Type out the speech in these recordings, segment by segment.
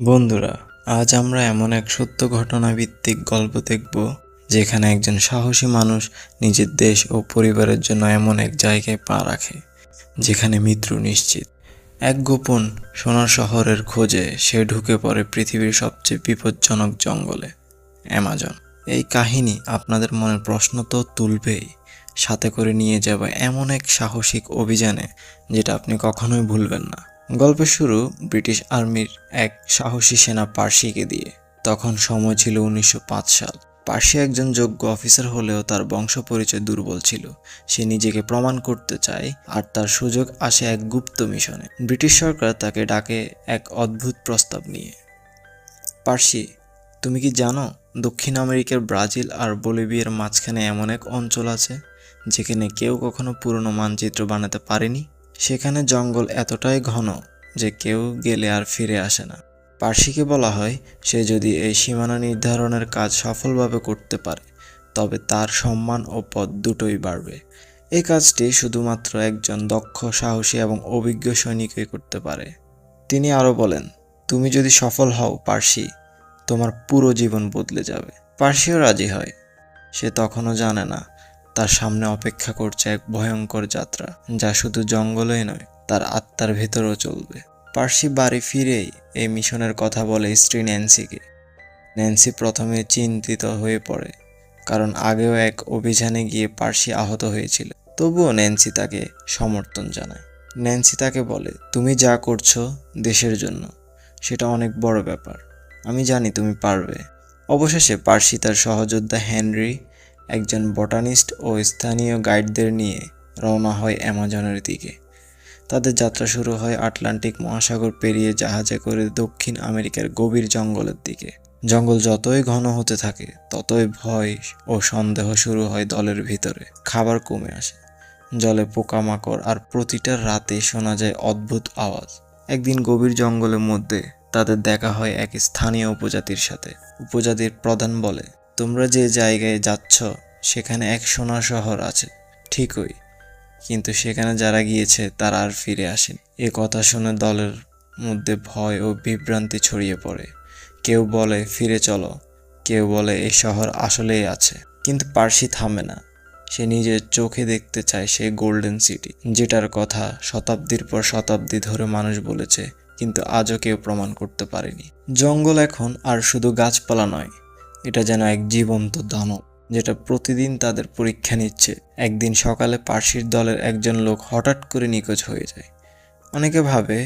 বন্ধুরা, আজ আমরা এমন এক সত্য ঘটনা ভিত্তিক গল্প দেখব, যেখানে একজন সাহসী মানুষ নিজের দেশ ও পরিবারের জন্য এমন এক জায়গায় পা রাখে, যেখানে মৃত্যু নিশ্চিত। এক গোপন সোনার শহরের খোঁজে সে ঢুকে পড়ে পৃথিবীর সবচেয়ে বিপজ্জনক জঙ্গলে, অ্যামাজন। এই কাহিনী আপনাদের মনে প্রশ্ন তো তুলবেই, সাথে করে নিয়ে যাবে এমন এক সাহসিক অভিযানে, যেটা আপনি কখনোই ভুলবেন না। গল্পের শুরু ব্রিটিশ আর্মির এক সাহসী সেনা পার্সিকে দিয়ে। তখন সময় ছিল উনিশশো পাঁচ সাল। পার্সি একজন যোগ্য অফিসার হলেও তার বংশ পরিচয় দুর্বল ছিল। সে নিজেকে প্রমাণ করতে চায় আর তার সুযোগ আসে এক গুপ্ত মিশনে। ব্রিটিশ সরকার তাকে ডাকে এক অদ্ভুত প্রস্তাব নিয়ে। পার্সি, তুমি কি জানো দক্ষিণ আমেরিকার ব্রাজিল আর বলিভিয়ার মাঝখানে এমন এক অঞ্চল আছে, যেখানে কেউ কখনো পুরনো মানচিত্র বানাতে পারেনি? সেখানে জঙ্গল এতটাই ঘন যে কেউ গেলে আর ফিরে আসে না। পার্সিকে বলা হয়, সে যদি এই সীমানা নির্ধারণের কাজ সফলভাবে করতে পারে, তবে তার সম্মান ও পদ দুটোই বাড়বে। এই কাজটি শুধুমাত্র একজন দক্ষ, সাহসী এবং অভিজ্ঞ সৈনিকই করতে পারে। তিনি আরও বলেন, তুমি যদি সফল হও পার্সি তোমার পুরো জীবন বদলে যাবে। পার্সিও রাজি হয়। সে তখনও জানে না তার সামনে অপেক্ষা করছে এক ভয়ঙ্কর যাত্রা, যা শুধু জঙ্গলেই নয়, তার আত্মার ভেতরেও চলবে। পার্সি বাড়ি ফিরেই এই মিশনের কথা বলে স্ত্রী ন্যান্সিকে। ন্যান্সি প্রথমে চিন্তিত হয়ে পড়ে, কারণ আগেও এক অভিযানে গিয়ে পার্সি আহত হয়েছিল। তবুও ন্যান্সি তাকে সমর্থন জানায়। ন্যান্সি তাকে বলে, তুমি যা করছ দেশের জন্য, সেটা অনেক বড় ব্যাপার। আমি জানি তুমি পারবে। অবশেষে পার্সি তার সহযোদ্ধা হেনরি একজন বটানিস্ট ও স্থানীয় গাইডদের নিয়ে রওনা হয় অ্যামাজনের দিকে। তাদের যাত্রা শুরু হয় আটলান্টিক মহাসাগর পেরিয়ে জাহাজে করে দক্ষিণ আমেরিকার গভীর জঙ্গলের দিকে। জঙ্গল যতই ঘন হতে থাকে, ততই ভয় ও সন্দেহ শুরু হয় দলের ভিতরে। খাবার কমে আসে, জলে পোকামাকড় আর প্রতিটা রাতে শোনা যায় অদ্ভুত আওয়াজ। একদিন গভীর জঙ্গলের মধ্যে তাদের দেখা হয় এক স্থানীয় উপজাতির সাথে। উপজাতির প্রধান বলে তোমরা যে জায়গায় যাচ্ছ, সেখানে এক সোনা শহর আছে, ঠিকই। কিন্তু সেখানে যারা গিয়েছে, তারা আর ফিরে আসেন। এ কথা শুনে দলের মধ্যে ভয় ও বিভ্রান্তি ছড়িয়ে পড়ে। কেউ বলে, ফিরে চলো। কেউ বলে এই শহর আসলেই আছে। কিন্তু পার্সি থামে না। সে নিজের চোখে দেখতে চায় সেই গোল্ডেন সিটি, যেটার কথা শতাব্দীর পর শতাব্দী ধরে মানুষ বলেছে, কিন্তু আজও কেউ প্রমাণ করতে পারেনি। জঙ্গল এখন আর শুধু গাছপালা নয় এটা যেন এক জীবন্ত দানব, যেটা প্রতিদিন তাদের পরীক্ষা নিচ্ছে। একদিন সকালে পার্সির দলের একজন লোক হঠাৎ করে নিখোঁজ হয়ে যায়। অনেকে ভাবে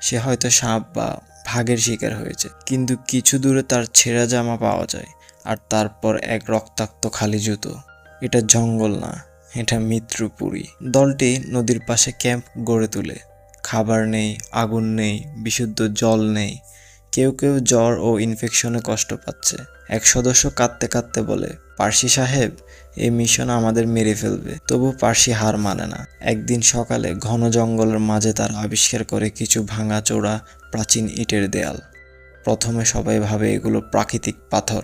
সে হয়তো সাপ বা ভাগের শিকার হয়েছে, কিন্তু কিছু দূরে তার ছেঁড়া জামা পাওয়া যায় আর তারপর এক রক্তাক্ত খালি জুতো। এটা জঙ্গল না, এটা মৃত্যুপুরী দলটি নদীর পাশে ক্যাম্প গড়ে তোলে। খাবার নেই, আগুন নেই, বিশুদ্ধ জল নেই কেউ কেউ জ্বর ও ইনফেকশনে কষ্ট পাচ্ছে। এক সদস্য কাঁদতে কাঁদতে বলে, পার্সি সাহেব, এই মিশন আমাদের মেরে ফেলবে। তবু পার্সি হার মানে না। একদিন সকালে ঘন জঙ্গলের মাঝে তার আবিষ্কার করে কিছু ভাঙা চোরা প্রাচীন ইটের দেয়াল। প্রথমে সবাই ভাবে এগুলো প্রাকৃতিক পাথর।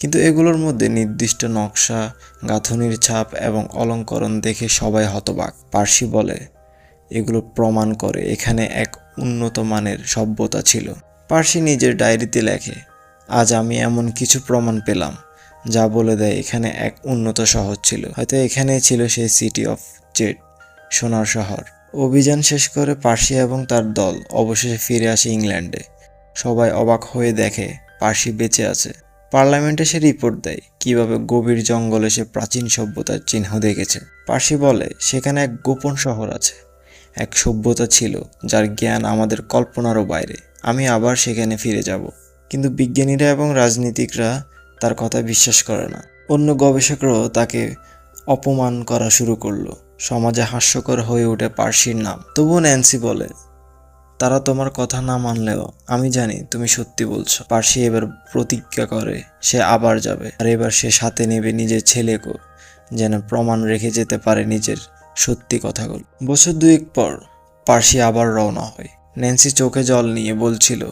কিন্তু এগুলোর মধ্যে নির্দিষ্ট নকশা, গাঁথনির ছাপ এবং অলঙ্করণ দেখে সবাই হতবাক। পার্সি বলে, এগুলো প্রমাণ করে এখানে এক উন্নত মানের সভ্যতা ছিল। পার্সি নিজের ডায়েরিতে লেখে, আজ আমি এমন কিছু প্রমাণ পেলাম, যা বলে দেয় এখানে এক উন্নত শহর ছিল। হয়তো এখানেই ছিল সেই সিটি অফ জেড সোনার শহর। অভিযান শেষ করে পার্সি এবং তার দল অবশেষে ফিরে আসে ইংল্যান্ডে। সবাই অবাক হয়ে দেখে পার্সি বেঁচে আছে। পার্লামেন্টে সে রিপোর্ট দেয় কীভাবে গভীর জঙ্গলে সে প্রাচীন সভ্যতার চিহ্ন দেখেছে। পার্সি বলে, সেখানে এক গোপন শহর আছে। এক সভ্যতা ছিল যার জ্ঞান আমাদের কল্পনারও বাইরে। আমি আবার সেখানে ফিরে যাব। কিন্তু বিজ্ঞানীরা এবং রাজনীতিকরা তার কথা বিশ্বাস করে না। অন্য গবেষকরাও তাকে অপমান করা শুরু করল। সমাজে হাস্যকর হয়ে ওঠে পার্সির নাম। তবুও ন্যান্সি বলে, তারা তোমার কথা না মানলেও আমি জানি তুমি সত্যি বলছো। পার্সি এবার প্রতিজ্ঞা করে, সে আবার যাবে। আর এবার সে সাথে নেবে নিজের ছেলেকেও, যেন প্রমাণ রেখে যেতে পারে নিজের সত্যি কথাগুলো। বছর দুয়েক পর পার্সি আবার রওনা হয়। ন্যান্সি চোখে জল নিয়ে বলছিল,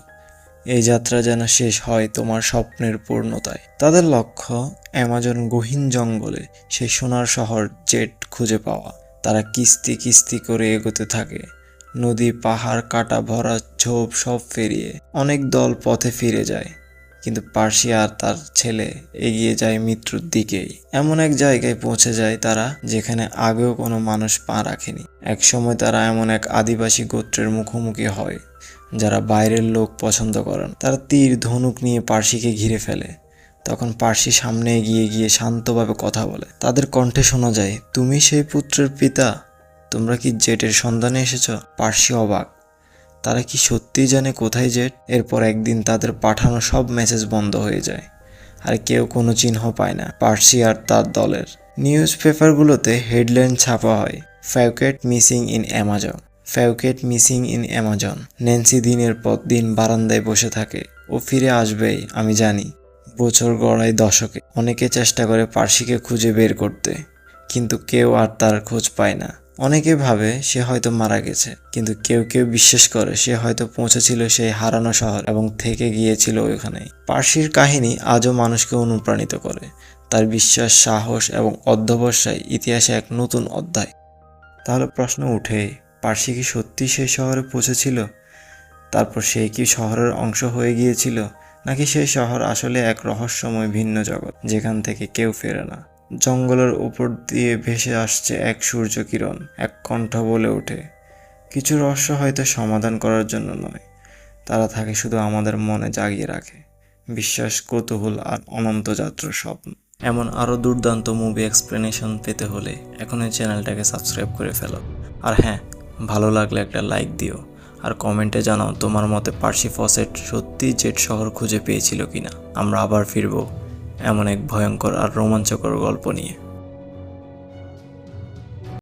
এই যাত্রা যেন শেষ হয় তোমার স্বপ্নের পূর্ণতায়। তাদের লক্ষ্য, অ্যামাজন গহীন জঙ্গলে সেই সোনার শহর জেট খুঁজে পাওয়া। তারা কিস্তি কিস্তি করে এগোতে থাকে। নদী, পাহাড়, কাটা ভরা ঝোপ সব ফেরিয়ে অনেক দল পথে ফিরে যায়। কিন্তু পার্সি আর তার ছেলে এগিয়ে যায় মৃত্যুর দিকেই। এমন এক জায়গায় পৌঁছে যায় তারা যেখানে আগেও কোনো মানুষ পা রাখেনি। এক সময় তারা এমন এক আদিবাসী গোত্রের মুখোমুখি হয়, যারা বাইরের লোক পছন্দ করেন। তারা তীর, ধনুক নিয়ে পার্সিকে ঘিরে ফেলে। তখন পার্সি সামনে এগিয়ে গিয়ে শান্তভাবে কথা বলে। তাদের কণ্ঠে শোনা যায়, তুমি সেই পুত্রের পিতা? তোমরা কি জেটের সন্ধানে এসেছ? পার্সি অবাক। তারা কি সত্যিই জানে কোথায় জেট? এরপর একদিন তাদের পাঠানো সব মেসেজ বন্ধ হয়ে যায়। আর কেউ কোনো চিহ্ন পায় না, পার্সি আর তার দলের। নিউজ পেপারগুলোতে হেডলাইন ছাপা হয় Fawcett missing in Amazon Fawcett missing in Amazon Nancy দিনের পর দিন বারান্দায় বসে থাকে। ও ফিরে আসবেই, আমি জানি। বছর গড়াই দশকে। অনেকে চেষ্টা করে পার্সিকে খুঁজে বের করতে। কিন্তু কেউ আর তার খোঁজ পায় না। অনেকে ভাবে সে হয়তো মারা গেছে, কিন্তু কেউ কেউ বিশ্বাস করে সে হয়তো পৌঁছেছিল সেই হারানো শহর এবং থেকে গিয়েছিল ওইখানেই। পার্সির কাহিনী আজও মানুষকে অনুপ্রাণিত করে। তার বিশ্বাস, সাহস এবং অধ্যবসায় ইতিহাসে এক নতুন অধ্যায়। তাহলে প্রশ্ন উঠে, পার্সি কি সত্যি সেই শহরে পৌঁছেছিল? তারপর সে কি শহরের অংশ হয়ে গিয়েছিল? নাকি সেই শহর আসলে এক রহস্যময় ভিন্ন জগৎ, যেখান থেকে কেউ ফেরে না? জঙ্গলের উপর দিয়ে ভেসে আসছে এক সূর্য কিরণ, এক কণ্ঠ বলে ওঠে। কিছু রহস্য হয়তো সমাধান করার জন্য নয়। তারা থাকে শুধু আমাদের মনে জাগিয়ে রাখে। বিশ্বাস, কৌতূহল আর অনন্ত যাত্রার স্বপ্ন। এমন আরও দুর্দান্ত মুভি এক্সপ্লেনেশন পেতে হলে এখন এই চ্যানেলটাকে সাবস্ক্রাইব করে ফেলো। আর হ্যাঁ ভালো লাগলে একটা লাইক দিও। আর কমেন্টে জানাও তোমার মতে পার্সি ফসেট সত্যিই জেট শহর খুঁজে পেয়েছিল কিনা। আমরা আবার ফিরবো। এমন এক ভয়ঙ্কর আর রোমাঞ্চকর গল্প নিয়ে।